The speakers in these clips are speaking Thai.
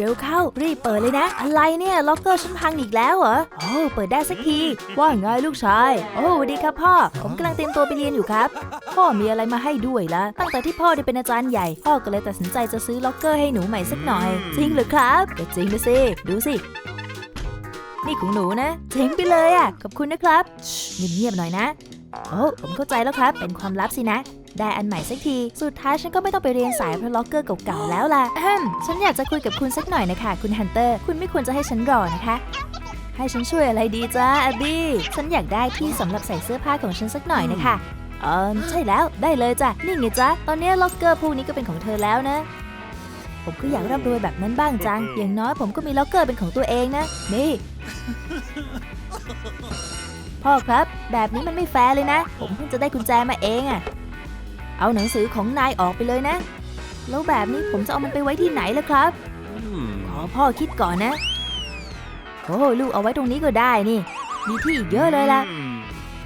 เร็วเข้ารีบเปิดเลยนะ อะไรเนี่ยล็อกเกอร์ฉันพังอีกแล้วเหรอโอ้เปิดได้สักที ว่าไงลูกชาย โอ้สวัสดีครับพ่อ ผมกำลังเตรียมตัวไปเรียนอยู่ครับ พ่อมีอะไรมาให้ด้วยละตั้งแต่ที่พ่อได้เป็นอาจารย์ใหญ่ พ่อก็เลยตัดสินใจจะซื้อล็อกเกอร์ให้หนูใหม่สักหน่อย จริงเหรือครับก็จริงนะสิดูสินี่ของหนูนะเจ๋งไปเลยอะขอบคุณนะครับเงียบๆหน่อยนะ โอ้ผมเข้าใจแล้วครับ เป็นความลับสินะ ได้อันใหม่สักที สุดท้ายฉันก็ไม่ต้องไปเรียนสายเพระล็อกเกอร์เก่าๆแล้วล่ะฮึมฉันอยากจะคุยกับคุณสักหน่อยนะคะ คุณฮันเตอร์ คุณไม่ควรจะให้ฉันรอนะคะให้ฉันช่วยอะไรดีจ้าแอบบี้ ฉันอยากได้ที่สำหรับใส่เสื้อผ้าของฉันสักหน่อยนะคะเออใช่แล้วได้เลยจ้ะนี่ไงจ๊ะตอนนี้ล็อกเกอร์พวกนี้ก็เป็นของเธอแล้วนะ ผมก็อยากร่ำรวยแบบนั้นบ้างจัง อย่างน้อยผมก็มีล็อกเกอร์เป็นของตัวเองนะ นี่ พ่อครับ แบบนี้มันไม่แฟร์เลยนะ ผมเพิ่งจะได้กุญแจมาเองอะเอาหนังสือของนายออกไปเลยนะ แล้วแบบนี้ผมจะเอามันไปไว้ที่ไหนล่ะครับ ขอพ่อคิดก่อนนะ โอ้ลูกเอาไว้ตรงนี้ก็ได้นี่ มีที่อีกเยอะเลยล่ะ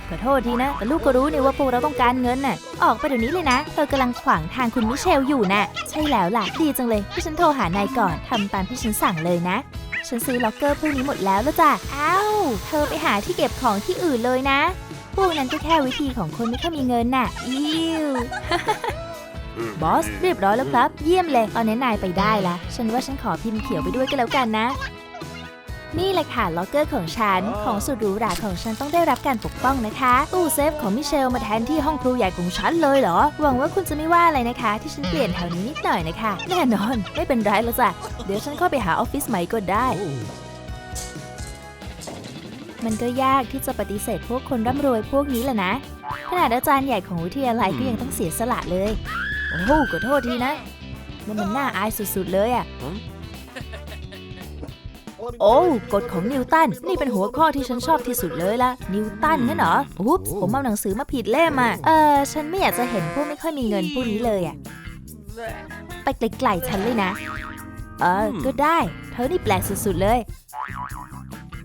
ขอโทษทีนะ แต่ลูกก็รู้นี่ว่าพวกเราต้องการเงินน่ะ ออกไปเดี๋ยวนี้เลยนะ เธอกำลังขวางทางคุณมิเชลอยู่น่ะ ใช่แล้วล่ะ ดีจังเลยที่ฉันโทรหานายก่อนทำตามที่ฉันสั่งเลยนะ ฉันซื้อล็อกเกอร์พวกนี้หมดแล้วแล้วจ้ะอ้าวเธอไปหาที่เก็บของที่อื่นเลยนะ พวกนั้นก็แค่วิธีของคนไม่ค่อยมีเงินน่ะ อิวบอสเรียบร้อยแล้วครับ เยี่ยมเลยตอนนี้นายไปได้ละ ฉันว่าฉันขอพิมพ์เขียวไปด้วยก็แล้วกันนะ นี่แหละค่ะล็อกเกอร์ของฉัน ของสุดหรูหราของฉันต้องได้รับการปกป้องนะคะ ตู้เซฟของมิเชลมาแทนที่ห้องครูใหญ่ของฉันเลยเหรอ หวังว่าคุณจะไม่ว่าอะไรนะคะ ที่ฉันเปลี่ยนแถวนี้นิดหน่อยนะคะ แน่นอน ไม่เป็นไรแล้วจ้ะ เดี๋ยวฉันเข้าไปหาออฟฟิศใหม่ก็ได้ มันก็ยากที่จะปฏิเสธพวกคนร่ำรวยพวกนี้แหละนะ ขนาดอาจารย์ใหญ่ของวิทยาลัยก็ยังต้องเสียสละเลย โอ้โหขอโทษทีนะ มันมันน่าอายสุดๆเลยอะ โอ้กฎของนิวตัน นี่เป็นหัวข้อที่ฉันชอบที่สุดเลยละนิวตันงั้นเหรออุ๊บผมเอาหนังสือมาผิดเล่มอะเออฉันไม่อยากจะเห็นพวกไม่ค่อยมีเงินพวกนี้เลยอะไปไกลๆฉันเลยนะ เออ ก็ได้ เธอนี่แปลกสุดๆเลย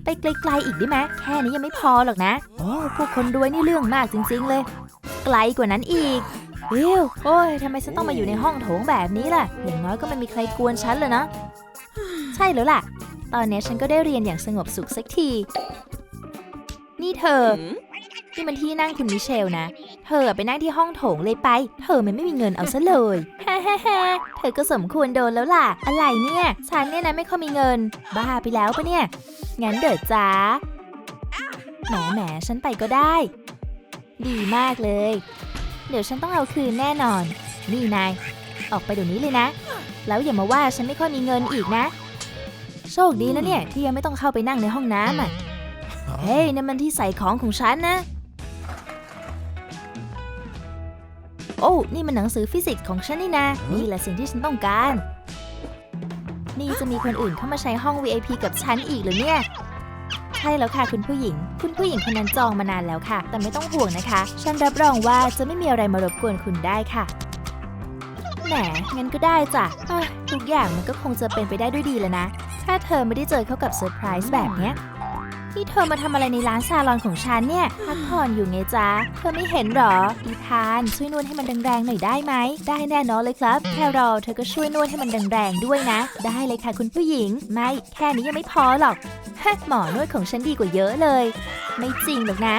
ไปไกลๆอีกได้ไหมแค่นี้ยังไม่พอหรอกนะโอ้พวกคนรวยนี่เรื่องมากจริง ๆ เลย ไกลกว่านั้นอีกวิวโอ้ยทำไมฉันต้องมาอยู่ในห้องโถงแบบนี้ล่ะ อย่างน้อยก็ไม่มีใครกวนฉันเลยนะ ใช่แล้วล่ะ ตอนนี้ฉันก็ได้เรียนอย่างสงบสุขสักที นี่เธอ นี่มันที่นั่งคุณมิเชลนะ เธอไปนั่งที่ห้องโถงเลยไป เธอมันไม่มีเงินเอาซะเลยฮ่าฮ่าฮ่าเธอก็สมควรโดนแล้วล่ะ อะไรเนี่ย ฉันเนี่ยนะไม่ค่อยมีเงิน บ้าไปแล้วปะเนี่ย งั้นเดี๋ยวจ้าแหมแหมฉันไปก็ได้ ดีมากเลย เดี๋ยวฉันต้องเอาคืนแน่นอน นี่นาย ออกไปเดี๋ยวนี้เลยนะ แล้วอย่ามาว่าฉันไม่ค่อยมีเงินอีกนะ โชคดีนะเนี่ยที่ยังไม่ต้องเข้าไปนั่งในห้องน้ำอะ เฮ้ยนั่นมันที่ใส่ของของฉันนะ โอ้ นี่มันหนังสือฟิสิกส์ของฉันนี่นะ นี่แหละสิ่งที่ฉันต้องการ นี่จะมีคนอื่นเข้ามาใช้ห้อง VIP กับฉันอีกเหรือเนี่ย ใช่แล้วค่ะคุณผู้หญิง คุณผู้หญิงคนนั้นจองมานานแล้วค่ะ แต่ไม่ต้องห่วงนะคะ ฉันรับรองว่าจะไม่มีอะไรมารบกวนคุณได้ค่ะแหมงั้นก็ได้จ้ะอะทุกอย่างมันก็คงจะเป็นไปได้ด้วยดีแล้วนะ ถ้าเธอไม่ได้เจอเข้ากับเซอร์ไพรส์แบบเนี้ยนี่เธอมาทำอะไรในร้านซาลอนของฉันเนี่ยพักผ่อนอยู่ไงจ๊ะ เธอไม่เห็นหรอ อีธานช่วยนวดให้มันแรงๆหน่อยได้ไหม ได้แน่นอนเลยครับ แค่รอเธอก็ช่วยนวดให้มันแรงๆด้วยนะ ได้เลยค่ะคุณผู้หญิง ไม่แค่นี้ยังไม่พอหรอกฮหมอนวดของฉันดีกว่าเยอะเลย ไม่จริงหรอกนะ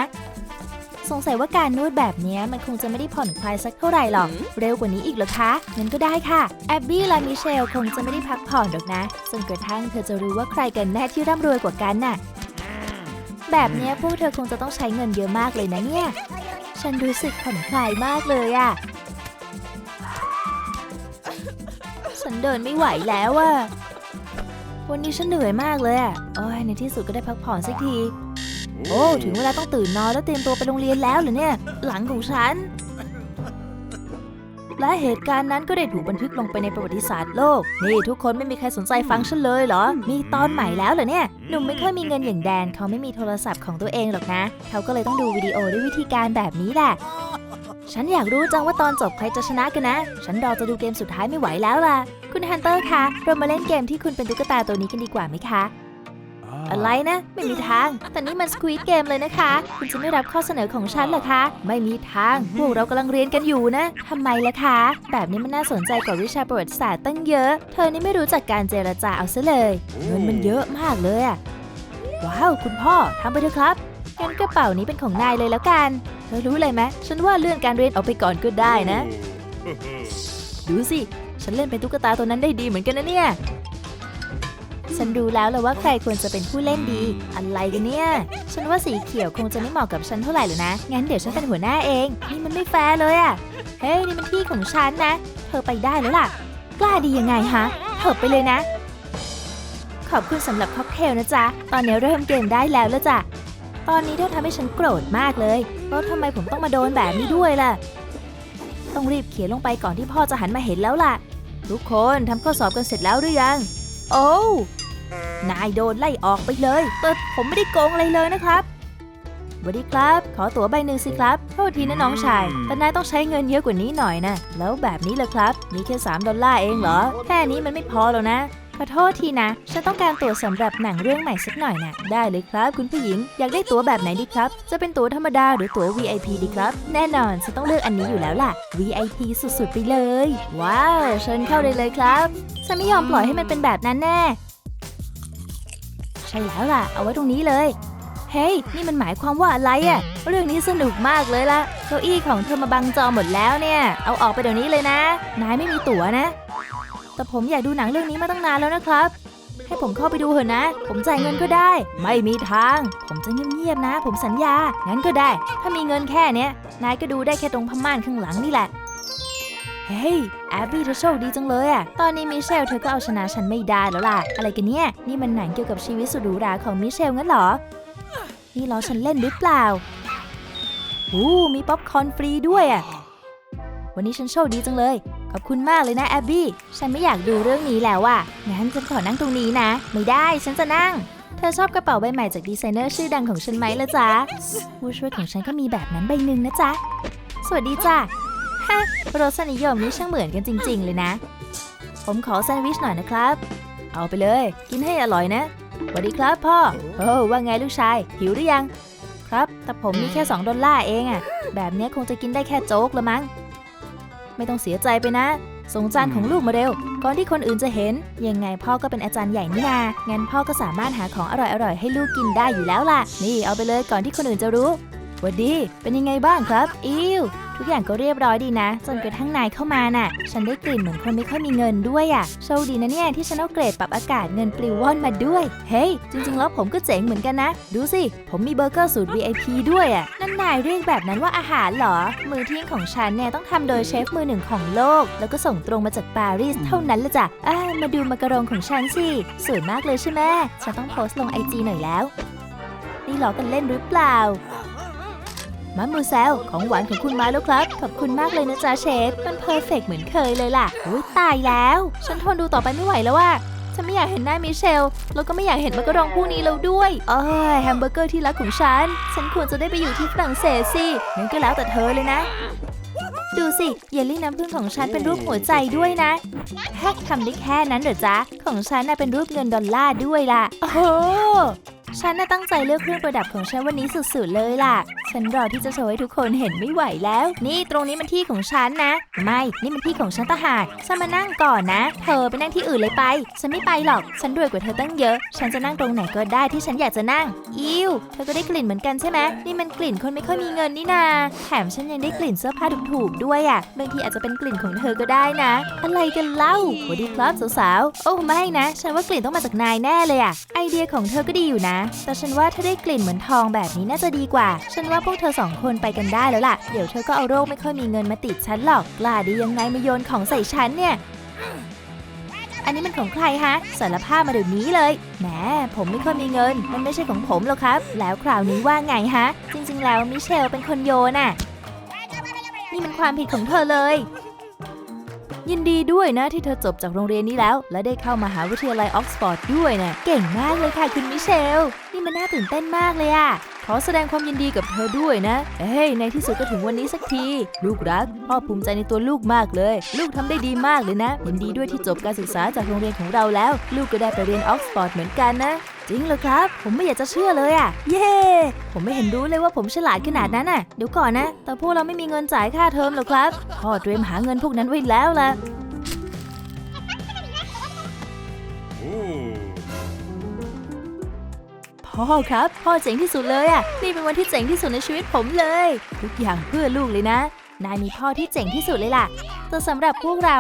สงสัยว่าการนวดแบบเนี้ยมันคงจะไม่ได้ผ่อนคลายสักเท่าไหร่หรอก เร็วกว่านี้อีกเหรอคะงั้นก็ได้ค่ะ แอบบี้และมิเชลคงจะไม่ได้พักผ่อนหรอกนะจนกระทั่งเธอจะรู้ว่าใครกันแน่ที่ร่ำรวยกว่ากันน่ะ แบบเนี้ยพวกเธอคงจะต้องใช้เงินเยอะมากเลยนะเนี่ย ฉันรู้สึกผ่อนคลายมากเลยอะฉันเดินไม่ไหวแล้วอะวันนี้ฉันเหนื่อยมากเลยอะโอ้ยในที่สุดก็ได้พักผ่อนสักที โอ้ ถึงเวลาต้องตื่นนอนแล้วเตรียมตัวไปโรงเรียนแล้วเหรอเนี่ย หลังของฉัน และเหตุการณ์นั้นก็ได้ถูกบันทึกลงไปในประวัติศาสตร์โลก นี่ทุกคนไม่มีใครสนใจฟังฉันเลยเหรอ มีตอนใหม่แล้วเหรอเนี่ย หนุ่มไม่ค่อยมีเงินอย่างแดน เขาไม่มีโทรศัพท์ของตัวเองหรอกนะ เขาก็เลยต้องดูวิดีโอด้วยวิธีการแบบนี้แหละ ฉันอยากรู้จังว่าตอนจบใครจะชนะกันนะ ฉันรอจะดูเกมสุดท้ายไม่ไหวแล้วล่ะ คุณฮันเตอร์คะ เรามาเล่นเกมที่คุณเป็นตุ๊กตาตัวนี้กันดีกว่าไหมคะ อะไรนะ ไม่มีทาง แต่นี่มันสควี g เกมเลยนะคะ คุณจะไม่รับข้อเสนอของฉันเหรอคะ ไม่มีทาง พวกเรากำลังเรียนกันอยู่นะทำไมล่ะคะ แบบนี้มันน่าสนใจกว่าวิชาประวัติศาสตร์ตั้งเยอะ เธอนี่ไม่รู้จักการเจรจาเอาซะเลยเงินมันเยอะมากเลยอะว้าว คุณพ่อทำไปเถอะครับงั้นกระเป๋านี้เป็นของนายเลยแล้วกัน เธอรู้เลยไหมฉันว่าเลื่อนการเรียนออกไปก่อนก็ได้นะ ดูสิ ฉันเล่นเป็นตุ๊กตาตัวนั้นได้ดีเหมือนกันนะเนี่ย ฉันรู้แล้วแหละว่าใครควรจะเป็นผู้เล่นดี อะไรกันเนี่ย ฉันว่าสีเขียวคงจะไม่เหมาะกับฉันเท่าไหร่หรอกนะ งั้นเดี๋ยวฉันเป็นหัวหน้าเอง นี่มันไม่แฟร์เลยอะเฮ้ยนี่มันที่ของฉันนะ เธอไปได้แล้วล่ะ กล้าดียังไงฮะเถิบไปเลยนะ ขอบคุณสำหรับค็อกเทลนะจ๊ะ ตอนนี้เริ่มเกมได้แล้วแล้วจ้ะ ตอนนี้เธอทำให้ฉันโกรธมากเลยแล้วทำไมผมต้องมาโดนแบบนี้ด้วยล่ะ ต้องรีบเขียนลงไปก่อนที่พ่อจะหันมาเห็นแล้วล่ะ ทุกคนทำข้อสอบกันเสร็จแล้วหรือยัง โอ้ นายโดนไล่ออกไปเลยแต่ผมไม่ได้โกงอะไรเลยนะครับสวัสดีครับ ขอตั๋วใบหนึ่งสิครับ โทษทีนะน้องชายแต่นายต้องใช้เงินเยอะกว่านี้หน่อยนะ แล้วแบบนี้เลยครับ มีแค่ 3 ดอลลาร์เองเหรอ แค่นี้มันไม่พอแล้วนะ ขอโทษทีนะ ฉันต้องการตั๋วสำหรับหนังเรื่องใหม่สักหน่อยนะ ได้เลยครับ คุณผู้หญิง อยากได้ตั๋วแบบไหนดีครับ จะเป็นตั๋วธรรมดาหรือตั๋ว VIP ดีครับ แน่นอนฉันต้องเลือกอันนี้อยู่แล้วล่ะ VIP สุดๆไปเลย ว้าว เชิญเข้าได้เลยครับ ฉันไม่ยอมปล่อยให้มันเป็นแบบนั้นแน่ ใช่แล้วล่ะ เอาไว้ตรงนี้เลย เฮ้ย นี่มันหมายความว่าอะไรอะเรื่องนี้สนุกมากเลยล่ะ เก้าอี้ของเธอมาบังจอหมดแล้วเนี่ย เอาออกไปเดี๋ยวนี้เลยนะ นายไม่มีตั๋วนะ แต่ผมอยากดูหนังเรื่องนี้มาตั้งนานแล้วนะครับ ให้ผมเข้าไปดูเถอะนะ ผมจ่ายเงินก็ได้ ไม่มีทาง ผมจะเงียบๆนะ ผมสัญญา งั้นก็ได้ ถ้ามีเงินแค่เนี้ย นายก็ดูได้แค่ตรงพม่านข้างหลังนี่แหละ เฮ้ยแอบบี้เธอโชคดีจังเลยอะตอนนี้มิเชลเธอก็เอาชนะฉันไม่ได้แล้วล่ะ อะไรกันเนี่ย นี่มันหนังเกี่ยวกับชีวิตสุดหรูหราของมิเชลงั้นเหรอ นี่ล้อฉันเล่นหรือเปล่าอู้มีป๊อปคอร์นฟรีด้วยอะวันนี้ฉันโชคดีจังเลย ขอบคุณมากเลยนะแอบบี้ ฉันไม่อยากดูเรื่องนี้แล้วอะงั้นฉันขอนั่งตรงนี้นะ ไม่ได้ ฉันจะนั่ง เธอชอบกระเป๋าใบใหม่จากดีไซเนอร์ชื่อดังของฉันไหมล่ะจ๊ะผู้ช่วยของฉันก็มีแบบนั้นใบหนึ่งนะจ๊ะ สวัสดีจ้ะ รสนิยมนี่ช่างเหมือนกันจริง ๆ เลยนะ ผมขอแซนด์วิชหน่อยนะครับ เอาไปเลย กินให้อร่อยนะสวัสดีครับพ่อ โอ้ว่าไงลูกชาย หิวหรือยัง ครับ แต่ผมมีแค่ 2 ดอลลาร์เองอะแบบเนี้ยคงจะกินได้แค่โจ๊กละมั้ง ไม่ต้องเสียใจไปนะ ส่งจานของลูกมาเร็ว ก่อนที่คนอื่นจะเห็น ยังไงพ่อก็เป็นอาจารย์ใหญ่นี่นา งั้นพ่อก็สามารถหาของอร่อยๆให้ลูกกินได้อยู่แล้วล่ะ นี่เอาไปเลยก่อนที่คนอื่นจะรู้หวัดดี เป็นยังไงบ้างครับ อิว ทุกอย่างก็เรียบร้อยดีนะ จนกระทั่งนายเข้ามาน่ะ ฉันได้กลิ่นเหมือนคนไม่ค่อยมีเงินด้วยอะ่ะโชคดีนะเนี่ยที่ฉันเอาเกรดปรับอากาศเงินปลิวว่อนมาด้วย เฮ้ย จริงๆ แล้วผมก็เจ๋งเหมือนกันนะ ดูสิ ผมมีเบอร์เกอร์สูตร VIP ด้วยอะ่ะนั่นนายเรียกแบบนั้นว่าอาหารเหรอ มือเที่ยงของฉันเนี่ยต้องทำโดยเชฟมือหนึ่งของโลก แล้วก็ส่งตรงมาจากปารีสเท่านั้นละจ้ะอ่ามาดูมากระรองของฉันสิสวยมากเลยใช่ไหมฉันต้องโพสต์ลงไอจีหน่อยแล้วนี่ล้อกันเล่นหรือเปล่า มัมมูเซลของหวานของคุณมาแล้วครับ ขอบคุณมากเลยนะจ๊ะเชฟ มันเพอร์เฟกเหมือนเคยเลยล่ะอุ้ยตายแล้ว ฉันทนดูต่อไปไม่ไหวแล้วว่าฉันไม่อยากเห็นหน้ามิเชล แล้วก็ไม่อยากเห็นมักกะรองผู้นี้แล้วด้วยเอ้ยแฮมเบอร์เกอร์ที่รักของฉัน ฉันควรจะได้ไปอยู่ที่ฝรั่งเศสสิงั้นก็แล้วแต่เธอเลยนะ ดูสิ เยลลี่น้ำผึ้งของฉันเป็นรูปหัวใจด้วยนะแค่ทำได้แค่นั้นเหรอจ๊ะ ของฉันน่ะเป็นรูปเงินดอลลาร์ด้วยล่ะ โอ้ ฉันน่ะตั้งใจเลือกเครื่องประดับของฉันวันนี้สุดๆเลยล่ะ ฉันรอที่จะโชว์ให้ทุกคนเห็นไม่ไหวแล้ว นี่ตรงนี้มันที่ของฉันนะ ไม่ นี่มันที่ของฉันต่างหากฉันมานั่งก่อนนะ เธอไปนั่งที่อื่นเลยไป ฉันไม่ไปหรอก ฉันรวยกว่าเธอตั้งเยอะ ฉันจะนั่งตรงไหนก็ได้ที่ฉันอยากจะนั่ง อิวเธอก็ได้กลิ่นเหมือนกันใช่ไหมนี่มันกลิ่นคนไม่ค่อยมีเงินนี่นา แถมฉันยังได้กลิ่นเสื้อผ้าถูกๆด้วยอะ บางทีอาจจะเป็นกลิ่นของเธอก็ได้นะ อะไรกันเล่าสวัสดีครับสาวๆ โอ้ไม่นะ ฉันว่ากลิ่นต้องมาจากนายแน่เลยอะ ไอเดียของเธอก็ดีอยู่นะแต่ฉันว่าถ้าได้กลิ่นเหมือนทองแบบนี้น่าจะดีกว่า ฉันว่าพวกเธอสองคนไปกันได้แล้วล่ะ เดี๋ยวเธอก็เอาโรคไม่ค่อยมีเงินมาติดฉันหรอก กล้าดียังไงมาโยนของใส่ฉันเนี่ย อันนี้มันของใครฮะสารภาพมาเดี๋ยวนี้เลย แหม ผมไม่ค่อยมีเงิน มันไม่ใช่ของผมหรอกครับ แล้วคราวนี้ว่าไงฮะ จริง ๆ แล้วมิเชลเป็นคนโยนน่ะ นี่มันความผิดของเธอเลย ยินดีด้วยนะที่เธอจบจากโรงเรียนนี้แล้ว และได้เข้ามหาวิทยาลัยออกซฟอร์ดด้วยนะเก่งมากเลยค่ะคุณมิเชล นี่มันน่าตื่นเต้นมากเลยอะขอแสดงความยินดีกับเธอด้วยนะเอ้ย ในที่สุดก็ถึงวันนี้สักที ลูกรัก พ่อภูมิใจในตัวลูกมากเลย ลูกทำได้ดีมากเลยนะ ยินดีด้วยที่จบการศึกษาจากโรงเรียนของเราแล้ว ลูกก็ได้ไปเรียนออกซฟอร์ดเหมือนกันนะ จจริงเหรอครับ ผมไม่อยากจะเชื่อเลยอะเย้ผมไม่เห็นรู้เลยว่าผมฉลาดขนาดนั้นน่ะ เดี๋ยวก่อนนะ แต่พวกเราไม่มีเงินจ่ายค่าเทอมหรอกครับ พ่อเตรียมหาเงินพวกนั้นไว้แล้วล่ะพ่อครับ พ่อเจ๋งที่สุดเลยอะ นี่เป็นวันที่เจ๋งที่สุดในชีวิตผมเลย ทุกอย่างเพื่อลูกเลยนะ นายมีพ่อที่เจ๋งที่สุดเลยล่ะ แต่สำหรับพวกเรา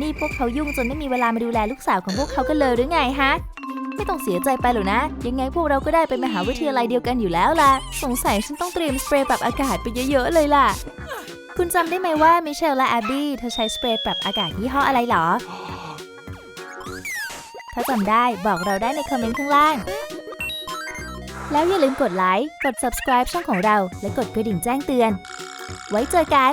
นี่พวกเขายุ่งจนไม่มีเวลามาดูแลลูกสาวของพวกเขากันเลยหรือไงฮะ ไม่ต้องเสียใจไปหรอกนะ ยังไงพวกเราก็ได้ไปมหาวิทยาลัยเดียวกันอยู่แล้วล่ะ สงสัยฉันต้องเตรียมสเปรย์ปรับอากาศไปเยอะๆเลยล่ะ คุณจำได้ไหมว่ามิเชลและแอบบี้เธอใช้สเปรย์ปรับอากาศยี่ห้ออะไรหรอ ถ้าจำได้บอกเราได้ในคอมเมนต์ข้างล่าง แล้วอย่าลืมกดไลค์ กด subscribe ช่องของเรา และกดกระดิ่งแจ้งเตือน ไว้เจอกัน